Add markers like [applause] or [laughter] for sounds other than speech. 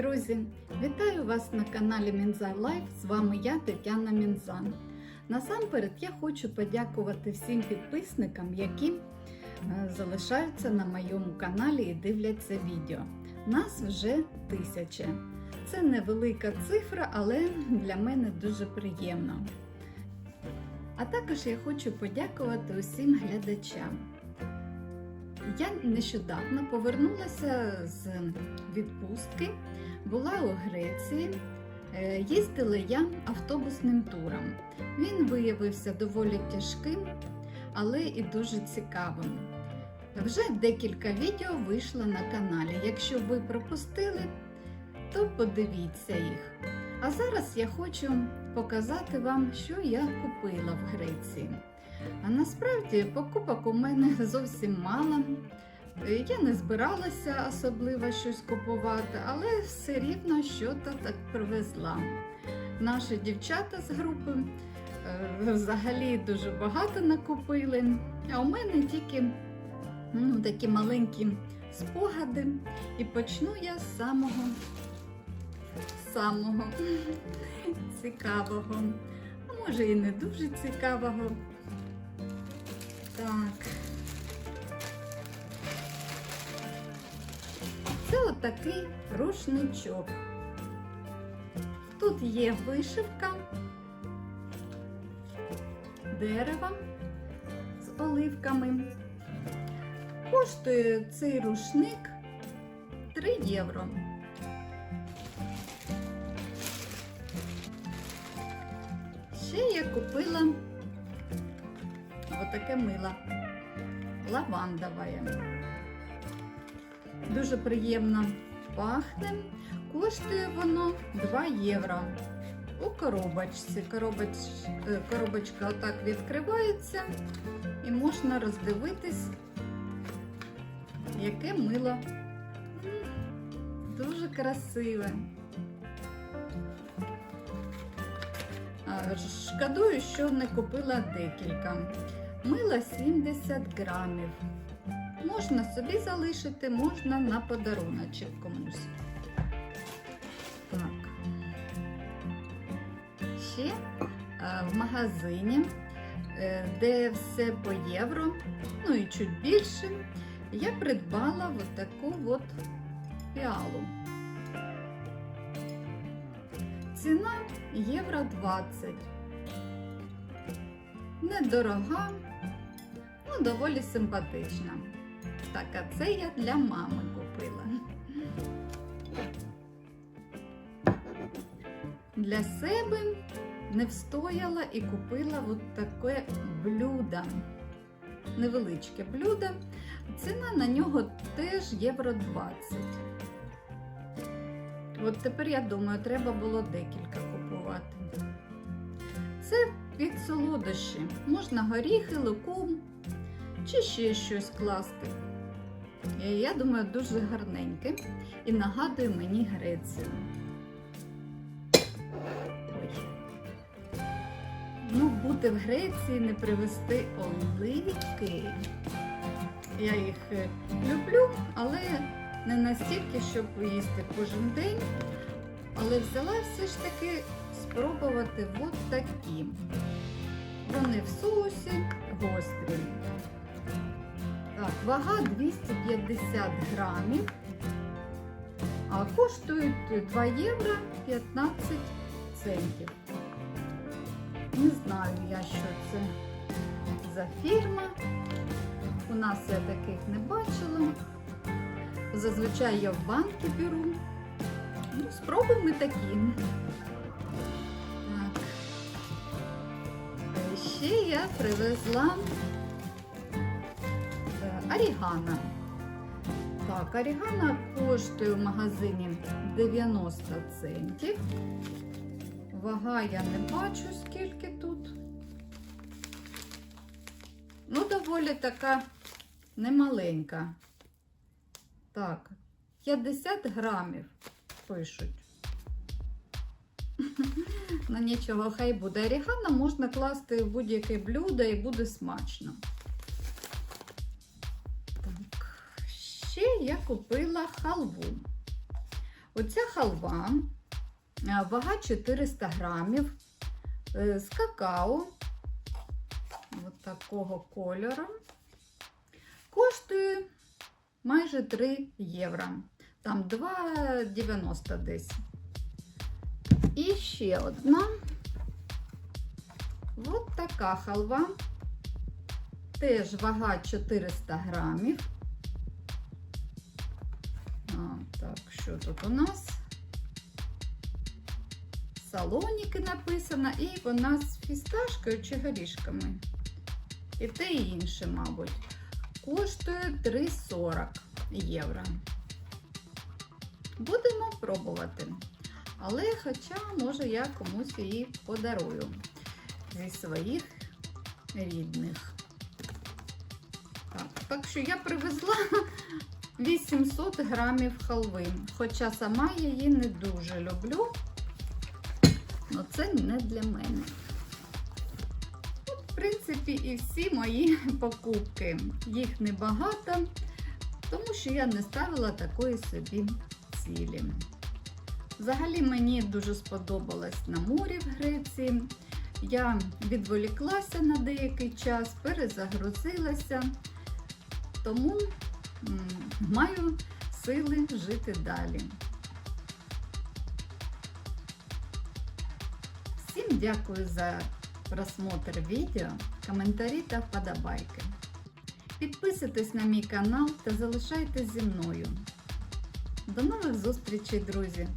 Друзі, вітаю вас на каналі Мінза Лайф. З вами я, Тетяна Мінзан. Насамперед я хочу подякувати всім підписникам, які е, залишаються на моєму каналі і дивляться відео. Нас вже тисяча. Це невелика цифра, але для мене дуже приємно. А також я хочу подякувати усім глядачам. Я нещодавно повернулася з відпустки, була у Греції. Е, Їздила я автобусним туром. Він виявився доволі тяжким, але і дуже цікавим. Вже декілька відео вийшло на каналі. Якщо ви пропустили, то подивіться їх. А зараз я хочу показати вам, що я купила в Греції. А насправді покупок у мене [laughs] зовсім мало. Я не збиралася особливо щось купувати, але все рівно що то так привезла. Наші дівчата з групи е, взагалі дуже багато накупили, а у мене тільки ну, такі маленькі спогади. І почну я з самого, самого [laughs] цікавого, а може і не дуже цікавого. Так. Це отакий рушничок. Тут є вишивка дерева з оливками. Коштує цей рушник 3 євро. Ще я купила отаке мило лавандове. Дуже приємно пахне. Коштує воно 2 євро. У коробочці. Коробоч... е, Коробочка отак відкривається і можна роздивитись, яке мило. Дуже красиве. Шкодую, що не купила декілька. Мила 70 грамів. Можна собі залишити, можна на подаруночок комусь. Так. Ще е, в магазині, е, де все по євро, ну і чуть більше, я придбала от таку от піалу. Ціна євро 20. Недорога, ну доволі симпатична. Так, а це я для мами купила. Для себе не встояла і купила от таке блюдо. Невеличке блюдо. Ціна на нього теж євро 20. От тепер я думаю, треба було декілька купувати. Це під солодощі. Можна горіхи, лукум чи ще щось класти. Я думаю, дуже гарненьке і нагадує мені Грецію. Ой. Ну, бути в Греції, не привезти оливки. Я їх е, люблю, але не настільки, щоб їсти кожен день. Але взяла все ж таки спробувати от такі. Вони в соусі гострі. Так, вага 250 грамів, а коштують 2 євро 15 центів. Не знаю я, що це за фірма. У нас я таких не бачила. Зазвичай я в банки беру. Ну, спробуємо такі. Ще я привезла е, орігано. Так, орігано коштує в магазині 90 центів. Вага я не бачу, скільки тут. Ну, доволі така немаленька. Так, 50 грамів пишуть. Ну нічого, хай буде. Орігано можна класти в будь-яке блюдо і буде смачно. Так, ще я купила халву. Оця халва, вага 400 грамів, е, з какао, от такого кольору, коштує майже 3 євро. Там 2,90 десь. І ще одна. От така халва. Теж вага 400 грамів. А, так, що тут у нас? Салоніки написано, і вона з фісташкою чи горішками. І те і інше, мабуть. Коштує 3,40 євро. Будемо пробувати. Але хоча, може, я комусь її подарую зі своїх рідних. Так, так що я привезла [laughs] 800 грамів халви. Хоча сама її не дуже люблю, але це не для мене. От, в принципі, і всі мої [laughs] покупки. Їх небагато, тому що я не ставила такої собі цілі. Взагалі мені дуже сподобалось на морі в Греції. Я відволіклася на деякий час, перезагрузилася, тому маю сили жити далі. Всім дякую за просмотр відео, коментарі та вподобайки. Підписуйтесь на мій канал та залишайтесь зі мною. До нових зустрічей, друзі!